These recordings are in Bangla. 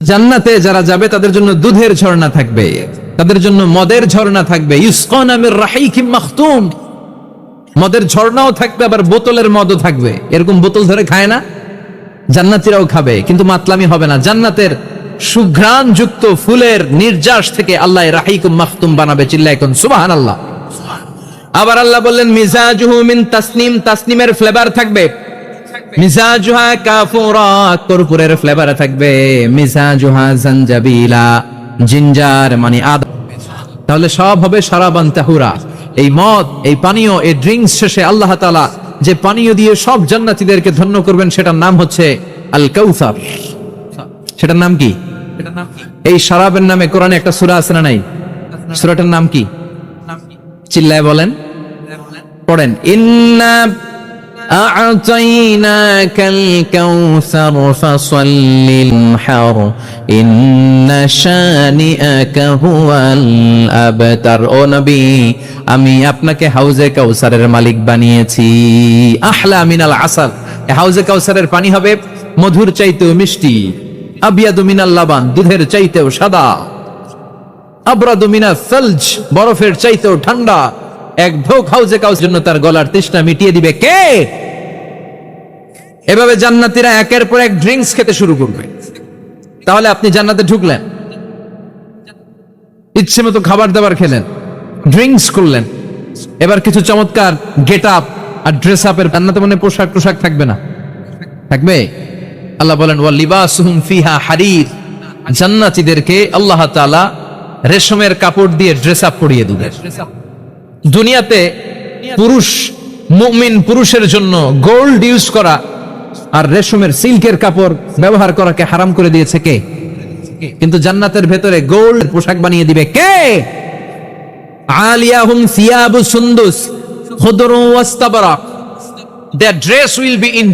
জান্নাতে যারা যাবে, তাদের জন্য দুধের ঝর্ণা থাকবে। তাদের জন্য মদের ঝর্ণা থাকবে। ইউসকন আমির রাহিকিম মাখতুম। মদের ঝর্ণাও থাকবে, আবার বোতলের মদও থাকবে। এরকম বোতল ধরে খায় না? জান্নাতিরাও খাবে, কিন্তু মাতলামি হবে না। জান্নাতের সুঘ্রাণ যুক্ত ফুলের নির্যাস থেকে আল্লাহ রাহিকুম মাখতুম বানাবে চিল্লায় কোন সুবাহান আল্লাহ আবার আল্লাহ বললেন, মিজাজুহু মিন তাসনিম। তাসনিমের ফ্লেভার থাকবে। মিজাজুহা কাফুরা কর্পূরের ফ্লেভার থাকবে। মিজাজুহা জানজাবিলা জিঞ্জার মানে আদা। তাহলে সব হবে সারাবান তাহুরা। এই মদ এই পানীয় এই ড্রিঙ্কস শেষে আল্লাহ তাআলা যে পানীয় দিয়ে সব জান্নাতীদেরকে ধন্য করবেন সেটার নাম হচ্ছে আল কাউসার সেটার নাম কি? এই শরাবের নামে কোরআনে একটা সূরা আছে না নাই? সূরাটার নাম কি? চিল্লায় বলেন। পড়েন। ইন্না أعطيناك الكوثر فصل للحر إن شانئك هو الأبتر ও নবী আমি আপনাকে হাউজে কাউসারের মালিক বানিয়েছি আহলা মিনাল আসাল এই হাউজে কাউসারের পানি হবে মধুর চাইতেও মিষ্টি আবিয়াদু মিনাল লাবান দুধের চাইতেও সাদা আবরাদু মিনা সলজ বরফের চাইতেও ঠান্ডা এক ঢোক হাউজে কাউস জন্য তার গলার তৃষ্ণা মিটিয়ে দিবে কে এভাবে জান্নাতীরা একের পর এক ড্রিঙ্কস খেতে শুরু করবে। তাহলে আপনি জান্নাতে ঢুকলেন। ইচ্ছে মতো খাবার দাবার খেলেন ড্রিঙ্কস করলেন। এবার কিছু চমৎকার গেট আপ আর ড্রেস আপের জান্নাতে মনে পোশাক টোশাক থাকবে না। থাকবে? আল্লাহ বলেন, ওয়া লিবাসুহুম ফিহা হারির। জান্নাতীদেরকে আল্লাহ তাআলা রেশমের কাপড় দিয়ে ড্রেস আপ পরিয়ে দিবে দুনিয়াতে পুরুষ, মুমিন পুরুষের জন্য গোল্ড ইউজ করা আর রেশমের সিল্কের কাপড় ব্যবহার করাকে হারাম করে দিয়েছে কে? কিন্তু জান্নাতের ভেতরে গোল্ড পোশাক বানিয়ে দিবে কে? আলিয়াহুম সিয়াবু সুন্দুস will be in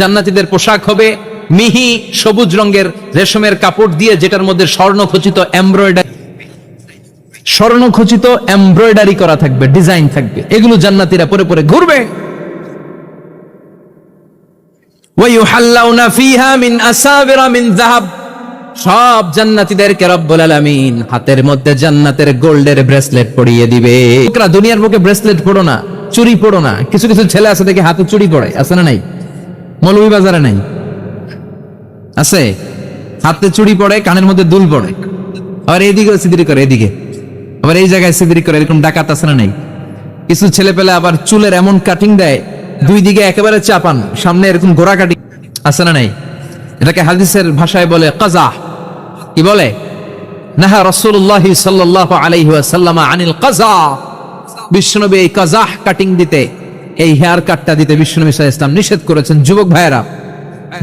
জান্নাতীদের পোশাক হবে মিহি সবুজ রঙের রেশমের কাপড় দিয়ে, যেটার মধ্যে স্বর্ণ খচিত এমব্রয়ডারি স্বর্ণখচিত এমব্রয়ডারি করা থাকবে ডিজাইন থাকবে। এগুলো জান্নাতিরা পরে পরে ঘুরবে। সব জান্নাতীদেরকে রব্বুল আলামিন হাতের মধ্যে জান্নাতের গোল্ডের ব্রেসলেট পরিয়ে দিবে। ওকরা দুনিয়ার মুখে ব্রেসলেট পড়ো না চুরি পড়ো না। কিছু কিছু ছেলে আছে দেখে হাতে চুরি পড়ে, আছে না নাই? মৌলবি বাজারে নাই? আছে? হাতে চুরি পড়ে, কানের মধ্যে দুল পড়ে। আর এদিকে, সিদ্রি করে, এদিকে। আবার এই জায়গায় সিদিরি করে এরকম ডাকাত আছে না নাই? কিছু ছেলে পেলে আবার চুলের এমন কাটিং দেয়, দুই দিকে একেবারে চাপান, সামনে এরকম গোড়া কাটিং আছে না নাই? এটাকে হাদিসের ভাষায় বলে কাজা। কি বলে? নাহা রসুল্লাহ সাল্লাহ আলাইহি ওয়াসাল্লাম আনিল কাজা। বিশ্বনবী এই কাজাহ কাটিং দিতে, এই হেয়ার কাটটা দিতে বিশ্বনবী আলাইহি ইসলাম নিষেধ করেছেন। যুবক ভাইয়েরা,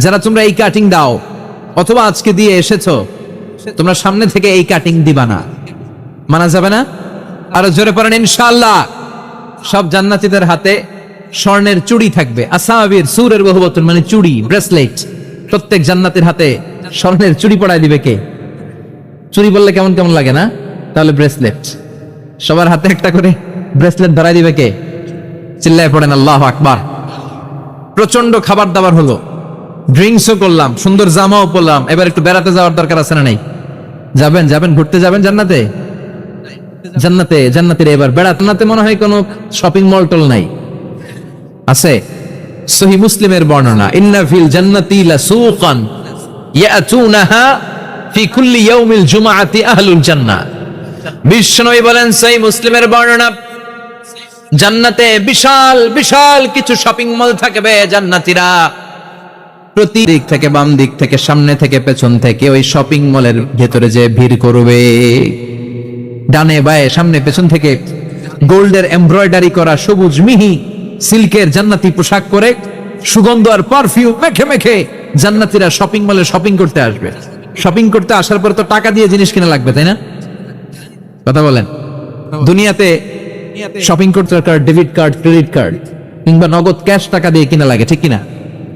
যারা তোমরা এই কাটিং দাও, অথবা আজকে দিয়ে এসেছ, তোমরা সামনে থেকে এই কাটিং দিবা না। মানা যাবে না? আরও জোরে পড়েন ইনশাল্লাহ সব জান্নাতীদের হাতে স্বর্ণের চুড়ি থাকবে। আসাবির সুরের বহুবতন মানে চুড়ি, ব্রেসলেট। প্রত্যেক জান্নাতের হাতে স্বর্ণের চুড়ি পড়ায় দিবে কে? চুড়ি বললে কেমন কেমন লাগে না? তাহলে ব্রেসলেট। সবার হাতে একটা করে ব্রেসলেট ধরাই দিবে কে? চিল্লায় পড়েন, আল্লাহ আকবার। প্রচণ্ড খাবার দাবার হলো। ড্রিঙ্কসও করলাম, সুন্দর জামাও পরলাম। এবার একটু বেড়াতে যাওয়ার দরকার আছে না নাই? যাবেন যাবেন, ঘুরতে যাবেন জান্নাতে? জান্নাতে, জান্নাতের এবার বেড়াতে মনে হয় কোনো শপিং মল টল নাই। আছে? সহি মুসলিমের বর্ণনা, ইন্না ফিল জান্নাতি লাসুকান ইয়াতুনাহা ফি কুল্লি ইয়াউমিল জুমআতি আহলুল জান্নাহ বিশ্বনবী বলেন সহি মুসলিমের বর্ণনা, জান্নাতে বিশাল বিশাল কিছু শপিং মল থাকবে জান্নাতীরা। প্রতি দিক থেকে বাম দিক থেকে সামনে থেকে পেছন থেকে ওই শপিং মলের ভেতরে যে ভিড় করবে। ডানে বায়ে সামনে পেছন থেকে। গোল্ডের এমব্রয়ডারি করা সবুজ মিহি, সিল্কের জান্নাতি পোশাক করে সুগন্ধ আর পারফিউম মেখে মেখে জান্নাতিরা শপিং মলে শপিং করতে আসবে। শপিং করতে আসার পর তো টাকা দিয়ে জিনিস কিনা লাগবে, তাই না? কথা বলেন। দুনিয়াতে শপিং করতে দরকার ডেবিট কার্ড ক্রেডিট কার্ড কিংবা নগদ ক্যাশ টাকা দিয়ে কিনা লাগে, ঠিক কিনা?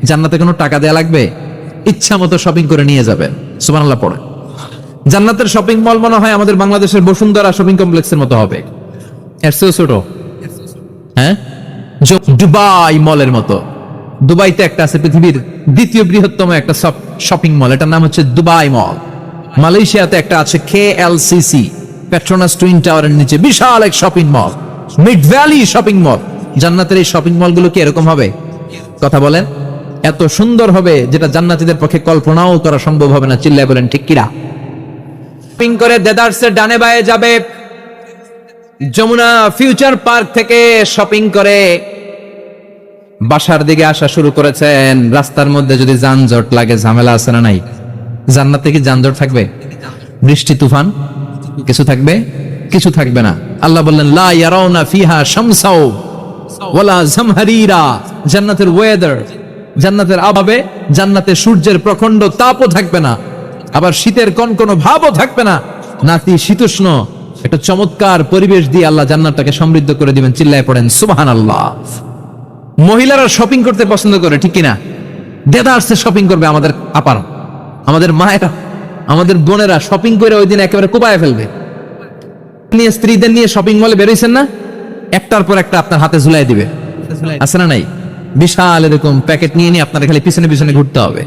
জান্নাতে কোনো টাকা দেয়া লাগবে? ইচ্ছা মতো শপিং করে নিয়ে যাবেন। সুবহানাল্লাহ পড়ে জান্নাতের শপিং মল মনে হয় আমাদের বাংলাদেশের বসুন্ধরা শপিং কমপ্লেক্সের মতো হবে। ছোট। হ্যাঁ? দুবাই মলের মতো। দুবাইতে একটা আছে পৃথিবীর দ্বিতীয় বৃহত্তম একটা শপিং মল এটার নাম হচ্ছে দুবাই মল মালয়েশিয়াতে একটা আছে K L CC Petronas twin টাওয়ারের নিচে। বিশাল এক shopping mall Mid Valley shopping mall জান্নাতের এই শপিং মলগুলো কি এরকম হবে? কথা বলেন। এত সুন্দর হবে যেটা জান্নাতীদের পক্ষে কল্পনাও করা সম্ভব হবে না। চিল্লায় বলেন, ঠিক কিরা? শপিং করে দেদার্সের ডানে বায়ে যাবে। যমুনা ফিউচার পার্ক থেকে শপিং করে। বাসার দিকে আসা শুরু করেছেন। রাস্তার মধ্যে যদি যানজট লাগে, ঝামেলা আছে না নাই? জান্নাতে কি যানজট থাকবে? বৃষ্টি, তুফান? কিছু থাকবে? কিছু থাকবে না। আল্লাহ বললেন, লা ইয়ারাউনা ফিহা শামসাও ওয়ালা জামহারিরা। জান্নাতের ওয়েদার জান্নাতের আভাবে জান্নাতে সূর্যের প্রখণ্ড তাপও থাকবে না। আবার শীতের কনকনো ভাবও থাকবে না। নাতি শীতোষ্ণ, একটা চমৎকার পরিবেশ দিয়ে আল্লাহ জান্নাতটাকে সমৃদ্ধ করে দিবেন, চিল্লায় পড়েন, সুবহানাল্লাহ। মহিলারা শপিং করতে পছন্দ করে, ঠিক কিনা? দেদার্সে শপিং করবে আমাদের আপার, আমাদের মায়েরা, আমাদের বোনেরা শপিং করে ওই দিন একেবারে কোপায় ফেলবে। নিয়ে স্ত্রীদের নিয়ে শপিং মলে বেরোইছেন না? একটার পর একটা আপনার হাতে ঝুলাই দিবে। আছে না নাই? বিশাল এরকম প্যাকেট নিয়ে নিয়ে আপনার খালি পিছনে পিছনে ঘুরতে হবে।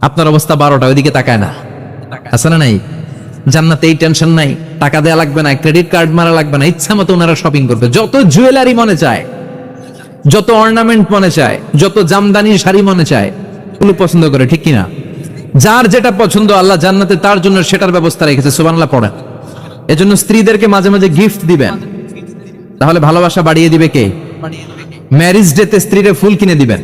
আপনার অবস্থা বারোটা, ওইদিকে তাকায় না। আছে না নাই? জান্নাতে এই টেনশন নাই। টাকা দেয়া লাগবে না ক্রেডিট কার্ড মারা লাগবে না, ইচ্ছা মতো ওনারা শপিং করবে। যত জুয়েলারি মনে চায়, যত অর্নামেন্ট মনে চায়, যত জামদানি শাড়ি মনে চায় এগুলো পছন্দ করে, ঠিক কিনা? যার যেটা পছন্দ, আল্লাহ জান্নাতে তার জন্য সেটার ব্যবস্থা রেখেছে। সুবানলা পড়েন। এজন্য স্ত্রীদেরকে মাঝে মাঝে গিফট দিবেন। তাহলে ভালোবাসা বাড়িয়ে দিবে কে? ম্যারিজ ডেতে স্ত্রীরে ফুল কিনে দিবেন।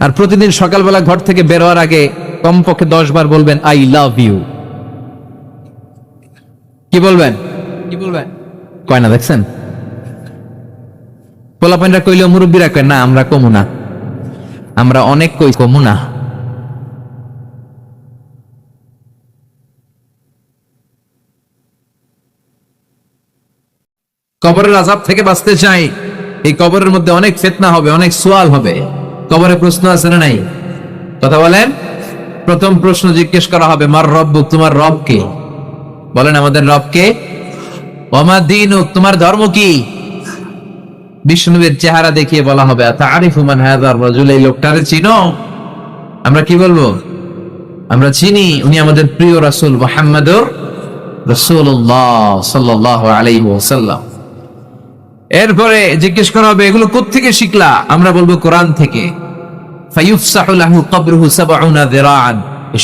আর প্রতিদিন সকালবেলা ঘর থেকে বেরোয়ার আগে কমপক্ষে দশ বার বলবেন আই লাভ ইউ কি বলবেন? কি বলবেন? কয় না দেখছেন? পোলাপাইনরা কইলেও মুরব্বীরা কয় না আমরা কমু না। আমরা অনেক কই কমু না। কবরের আজাব থেকে বাঁচতে চাই। এই কবরের মধ্যে অনেক ফেতনা হবে অনেক সোয়াল হবে। কবরে প্রশ্ন আছে না নাই? কথা বলেন। প্রথম প্রশ্ন জিজ্ঞেস করা হবে, মার রব তোমার রব কে? বলেন, আমাদের রব কে? ওমা দিন, তোমার ধর্ম কি? বিষ্ণুবের চেহারা দেখিয়ে বলা হবে আমরা কি বলব? আমরা চিনি, উনি আমাদের প্রিয় রাসূল আলাইহি ওয়াসাল্লাম। এরপরে জিজ্ঞেস করা হবে, এগুলো কোত্থেকে শিখলা? আমরা বলব, কোরআন থেকে।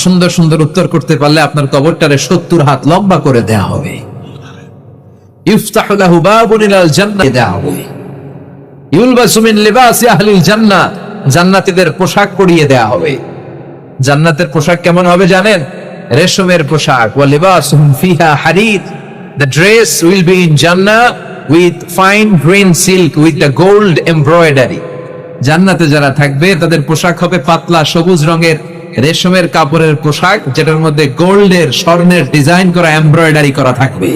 সুন্দর সুন্দর উত্তর করতে পারলে আপনার কবরটারে 70 হাত লম্বা করে দেয়া হবে। ইফতাহু লাহু বাবুন দেয়া হবে। ইউলবাসু লিবাসি আহলিল জান্নাহ, জান্নাতীদের পোশাক পরিয়ে দেয়া হবে। জান্নাতের পোশাক কেমন হবে জানেন? রেশমের পোশাক। ওয়া লিবাসুহুম ফিহা হারির dress will be in Jannah with fine green silk with the gold embroidery জান্নাতে যারা থাকবে, তাদের পোশাক হবে পাতলা সবুজ রঙের রেশমের কাপড়ের পোশাক, যেটার মধ্যে গোল্ডের, স্বর্ণের ডিজাইন করা, এমব্রয়ডারি করা থাকবে।